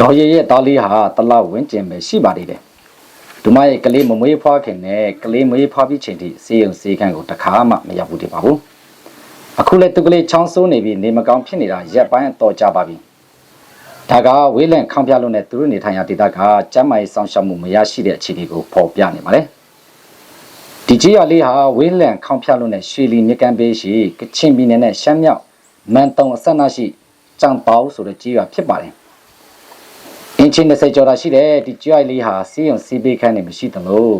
ဒေါ်ရရဲ့သားလေးဟာတလဝင်းကျင်ပဲရှိပါသေးတယ်ဒူမရဲ့ကလေးမမွေးဖွားခင်နဲ့ကလေးမွေးဖွားပြီးချိန်ထိစေယုံစေခန်းကိုတခါမှမရောက်ဘူးတည်ပါဘူးအခုလည်းသူကလေးချောင်းဆိုးနေပြီးနေမကောင်းဖြစ်နေတာရက်ပိုင်းတော့ကြပါပြီဒါကဝေးလန့်ခေါင်းပြလို့နဲ့သူတို့နေထိုင်ရာဒေသကကျမ်းမာရေးစောင့်ရှောက်မှုမရရှိတဲ့အခြေအနေကိုပေါ်ပြနေပါတယ်ဒီကြီးရလေးဟာဝေးလန့်ခေါင်းပြလို့နဲ့ရွှေလီမြကမ်းပေးရှိကချင်ပြည်နယ်နဲ့ရှမ်းမြောက်မန်တုံအဆက်အနရှိကြံပေါဆိုတဲ့ကြီးရဖြစ်ပါတယ် အချင်း20ကျော်တာရှိတယ်ဒီကြွိုက်လေးဟာစေးရုံစီးပေးခန်းနေမရှိသလို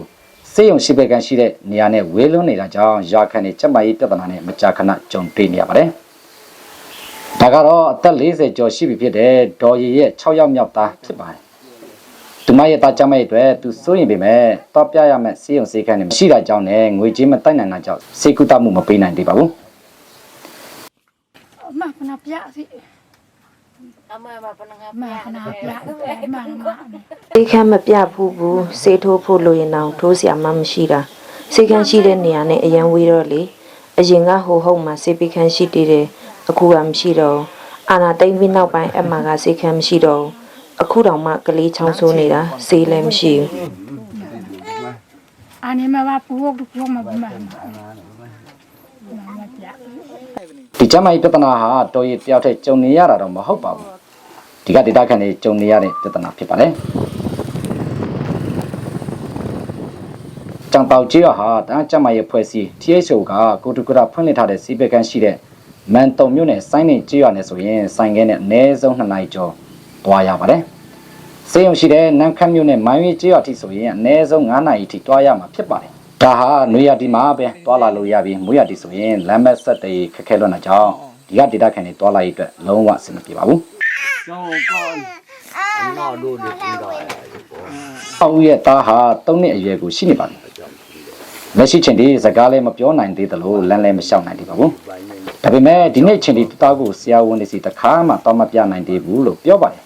စေးရုံရှိပေးခန်းရှိတဲ့နေရာနဲ့ဝေးလွန်းနေတာကြောင့်ရာခန့်နဲ့ချက်မကြီးပြဿနာနဲ့မကြာခဏကြုံတွေ့နေရပါတယ်ဒါကတော့အသက်40ကျော်ရှိပြီဖြစ်တဲ့ဒေါ်ရီရဲ့6ရောက်မြောက်သားဖြစ်ပါတယ်သူမရဲ့တာကြမဲ့အတွက်သူစိုးရင်ပေမဲ့တော့ပြရမယ့်စေးရုံစေးခန်းနေမရှိတာကြောင့်နဲ့ငွေကြေးမတိုက်နိုင်တာကြောင့်စေးကုသမှုမပေးနိုင်သေးပါဘူးအမကနာပြစီ အမေမပနငါမခနာပြအဲ့မခနာစိတ်ခံမပြဘူးဘူးစေထိုးဖို့လိုရင်တော့ထိုးစရာမှမရှိတာစိတ်ခံရှိတဲ့နေရာနဲ့အရန်ဝေးတော့လေအရင်ကဟိုဟုတ်မှစေပိခံရှိတည်တယ်အခုကမရှိတော့အာနာတိမ့်ပြီးနောက်ပိုင်းအမကစေခံမရှိတော့အခုတောင်မှကလေးချောင်းဆိုးနေတာစေးလည်းမရှိဘူးအာနေမဘာပူဟုတ်ပူမဘာမဘာမပြ ဒီကျမ်းမာရေးပြဿနာဟာတော်ရည်တယောက်တည်းကြုံနေရတာတော့မဟုတ်ပါဘူးဒီကဒေတာခန်တွေကြုံနေရတဲ့ပြဿနာဖြစ်ပါတယ်ကြောင်ပေါကြီးရဟာတန်းကျမ်းမာရေးဖွဲ့စည်း THO ကကိုတူကရဖွင့်လှစ်ထားတဲ့စီပယ်ကန်ရှိတဲ့မန်တုံမြို့နယ်စိုင်းနေကြီးရနဲ့ဆိုရင်ဆိုင်ကဲနဲ့အနည်းဆုံး2နိုင်ကျော်သွားရပါတယ်စေယုံရှိတဲ့နန်းခမ်းမြို့နယ်မိုင်းဝေးကြီးရအထိဆိုရင်အနည်းဆုံး9နိုင်အထိတွားရမှာဖြစ်ပါတယ် ဒါဟာနွေရတီမှာပဲတွားလာလို့ရပြီးမိုးရတီဆိုရင်လမ်းမဆက်တည်းခက်ခဲလွန်းတာကြောင့်ဒီကဒေတာခန်တွေတွားလာရေးအတွက်လုံးဝအဆင်မပြေပါဘူးကျောင်းကောင်းနော်တို့ဒီပြီးတော့။အောင်ဦးရဲ့သားဟာ၃နှစ်အရွယ်ကိုရှိနေပါပြီ။လက်ရှိချိန်ဒီစကားလည်းမပြောနိုင်သေးသလိုလမ်းလည်းမလျှောက်နိုင်သေးပါဘူး။ဒါပေမဲ့ဒီနေ့ချိန်ဒီသားကိုဆရာဝန်တွေစီတခါမှတော့မပြနိုင်သေးဘူးလို့ပြောပါတယ်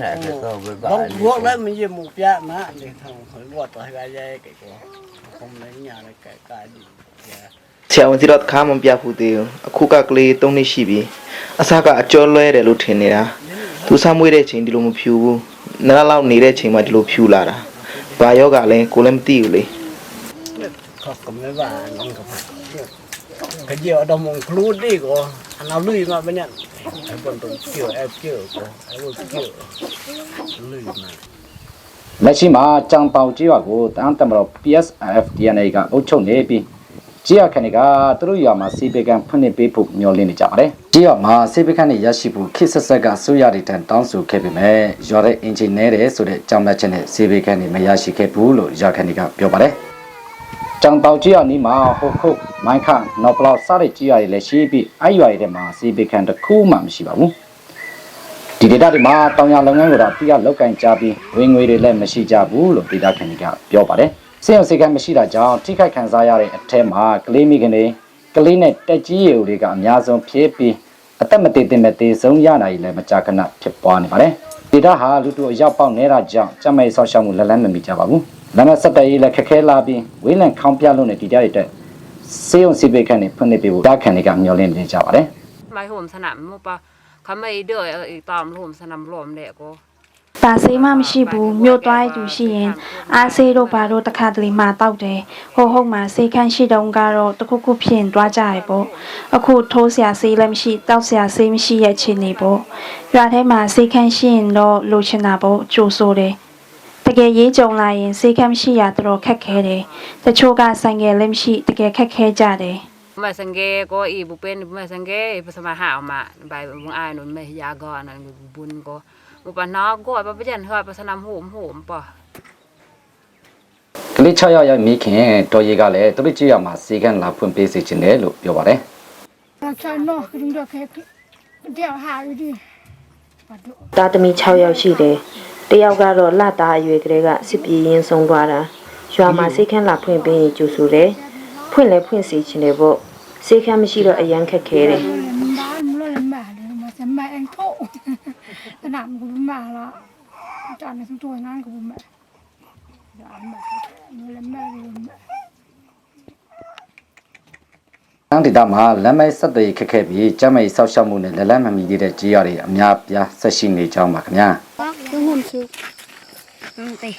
နဲ့တော့ဘယ်ပါ Bông ruột đấy mình chỉ một piạ mà để thằng khỏi ruột rồi cái dây cái của không lấy nhà này cái cái gì ဆရာဝန်စီတော့တစ်ခါမှမပြဘူးသေးဘူးအခုကကလေး၃နှစ်ရှိပြီအစကအကျော်လွဲတယ်လို့ထင်နေတာသူဆမ်းမွေးတဲ့ချိန်ဒီလိုမဖြူဘူးနရလောက်နေတဲ့ချိန်မှာဒီလိုဖြူလာတာဘာယောဂလဲကိုလည်းမသိဘူးလေ không có mấy bà nó không phải cái gì ở đâu mà lút đi của anh nào lùi mà bên nhận ai bọn tôi kiểu em kiểu của ai bọn kiểu lùi mà ။လက်ရှိမှာကြံပေါကြီးရွာကိုတန်းတမတော် PSF DNA ကအုပ်ချုပ်နေပြီးကြီးရခဏကသူတို့ရွာမှာစီပေကန်ဖွင့်နေပေးဖို့မျှော်လင့်နေကြပါတယ်။ကြီးရွာမှာစီပေကန်တွေရရှိဖို့ခေတ်ဆက်ဆက်ကဆိုရတဲ့တန်တောင်းဆိုခဲ့ပေမဲ့ရွာတဲ့အင်ဂျင်နဲတယ်ဆိုတဲ့အကြောင်းပြချက်နဲ့စီပေကန်တွေမရရှိခဲ့ဘူးလို့ရွာခဏကပြောပါတယ်။ ကြောင်တောက်ကြီးရနီးမှာဟိုခုတ်မိုင်းခနော်ပလောက်စတဲ့ကြီးရတွေလည်းရှိပြီးအဲ့ရွာတွေထဲမှာစီပေကန်တစ်ခုမှမရှိပါဘူး။ဒီဒေတာတွေမှာတောင်ရလုပ်ငန်းကိုတော့တိရလောက်ကင်ကြပြီးဝင်ငွေတွေလည်းမရှိကြဘူးလို့ဒေတာခဏကပြောပါတယ်။စေအောင်စေကမ်းမရှိတာကြောင့်ထိခိုက်ခံစားရတဲ့အထက်မှာကလေးမိခင်တွေကလေးနဲ့တက်ကြီးရေတွေကအများဆုံးဖြစ်ပြီးအသက်မတည်တင်မဲ့တေဆုံးရနိုင်လည်းမကြာခဏဖြစ်ပွားနေပါတယ်။ဒေတာဟာလူတို့အရောက်ပေါက်နေတာကြောင့်ကြမ်းမဲ့ဆောက်ရှောက်မှုလက်လန်းမမီကြပါဘူး။ ဒါမဲ့စက်တရေးလည်းခက်ခဲလာပြီးဝေးလံခေါင်းပြလို့နဲ့ဒီကြရတဲ့စေယုံစီပေခန့်နေဖွင့်နေပေးဖို့တာခန့်တွေကမျှော်လင့်နေကြပါတယ်။မိုင်ဟုံစနမပခမေဒေအေတမ်လုံးစနမလုံးလေကိုပါစေးမှမရှိဘူးမြို့သွားရသူရှိရင်အားစေးတို့ဘာတို့တခါတလေမှတောက်တယ်ဟိုဟုတ်မှာစေးခန့်ရှိတုန်းကတော့တခုခုဖြစ်သွားကြရပေါ့အခုထိုးစရာစေးလည်းမရှိတောက်စရာစေးမရှိရဲ့အခြေအနေပေါ့ရွာထဲမှာစေးခန့်ရှိရင်တော့လိုချင်တာပေါ့ကြိုးဆိုးတယ် ကယ်ရေးကြုံလာရင်ဆေးခန်းမရှိရတော့ခက်ခဲတယ်။တချို့ကဆိုင်ငယ်လည်းမရှိတကယ်ခက်ခဲကြတယ်။ ไม่สังเกตก็อีบุเป็นไม่สังเกตภาษามาหามาใบมึงอายนุ่นไม่ยาก่อนนั่นบุญก็มุปนอกก็ไปไปเจนเฮาไปสนามโหมโหมปะ ကလေး6ယောက်ရဲ့မိခင်တော်ရီကလည်းသူတို့ကြည့်ရမှာစီကံလာဖွင့်ပေးစေချင်တယ်လို့ပြောပါတယ် เราใช้นอกคือเราแค่เดี๋ยวหาอยู่ดิปัดดู သားသမီး6ယောက်ရှိတယ် တယောက်ကတော့လှသားအရွယ်ကလေးကစစ်ပြေးရင်ဆုံးသွားတာရွာမှာစိတ်ခန့်လာဖွင့်ပေးရင်ကြိုဆိုတယ်ဖွင့်လဲဖွင့်စီချင်တယ်ပေါ့စိတ်ခန့်မရှိတော့အရန်ခက်ခဲတယ်买人口，那哪不买了？家里头做哪个不买？哪买？有人买有人买。တန်းဒေတာမှာလမ်းမဲဆက်သွယ်ခက်ခဲပြီးကျမ်းမဲဆောက်ရှောက်မှုနဲ့လက်လက်မမီသေးတဲ့ကြေးရတွေအများပြားဆက်ရှိနေကြောင်းပါခင်ဗျာ။ ngôn siêu. Ừ, tì.